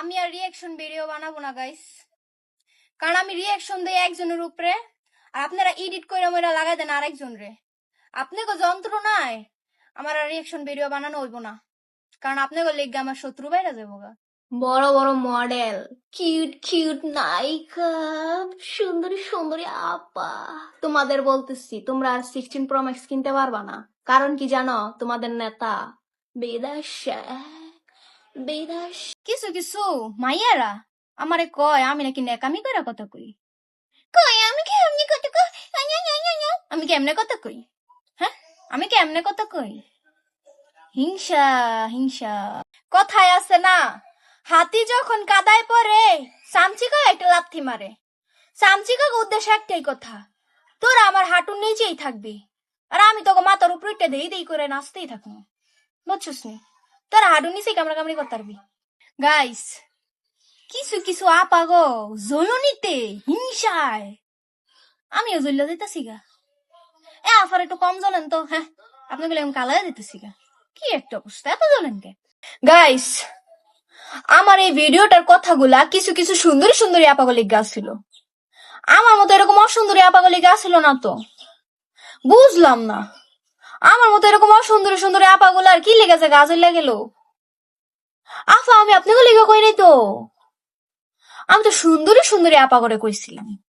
আমি আর reaction video বানাবো না গাইস কারণ আমি রিয়াকশন দিই একজনের উপরে, আর আপনারা এডিট করে মেরা লাগাই দেন আরেকজন রে। আপনাকে যন্ত্রণায় আমার আর রিয়াকশন ভিডিও বানানো হইব না। কারণ আপনাকে লেগে আমার শত্রু বাইরে যাব গা। বড় বড় মডেল কিউট কিউট নায়িকা, সুন্দরী সুন্দরী আপা। তোমাদের বলতেছি, তোমরা আর সিক্সটিন প্রো ম্যাক্স কিনতে পারবা না। কারণ কি জানো? তোমাদের নেতা বিদেশ বিদেশ কিছু কিছু, মাইয়ারা, আমারে কয়, আমি নাকি নেকামি করে কথা কই। কই আমি কেমনে কথা কই। আমি কেমনে কথা কই? হ্যাঁ আমি কেমনে কথা কই? হিংসা হিংসা। কথায় আছে না, হাতি যখন কাদায় পড়ে সামচিকা একটা লাথি মারে। সামচি সামচিকা উদ্দেশ্য একটাই কথা, তোরা আমার হাঁটুর নিচেই থাকবি, আর আমি তোকে মাথার উপর একটা দেই দেই করে নাচতেই থাকব। বুঝছিস নি? তোরা হাঁটুর নিচেই কামড়া কামড়ি করতে পারবি গাইস কিছু কিছু আপা গো জ্বলনিতে হিংসায়। আমিও জ্বললে দিতেছি গা। এ, আফার একটু কম জ্বলেন তো হ্যাঁ। আপনাকে আমি কালাই দিতেছি গা। কি একটা অবস্থা, এত জ্বলেন কে? গাইস আমার এই ভিডিওটার কথাগুলা কিছু কিছু সুন্দরী সুন্দরী আপাগলি গাছ ছিল আমার মতো এরকম অসুন্দরী আপাগলি গাছ ছিল না তো। বুঝলাম না। আমার মতো এরকম অসুন্দরী সুন্দরী আপাগুলো আর কি লেগেছে? গাছ গেল আফা, আমি আপনাকে লেগে কই নাই তো? আমি তো সুন্দরী সুন্দরী আপা করে কইছিলাম।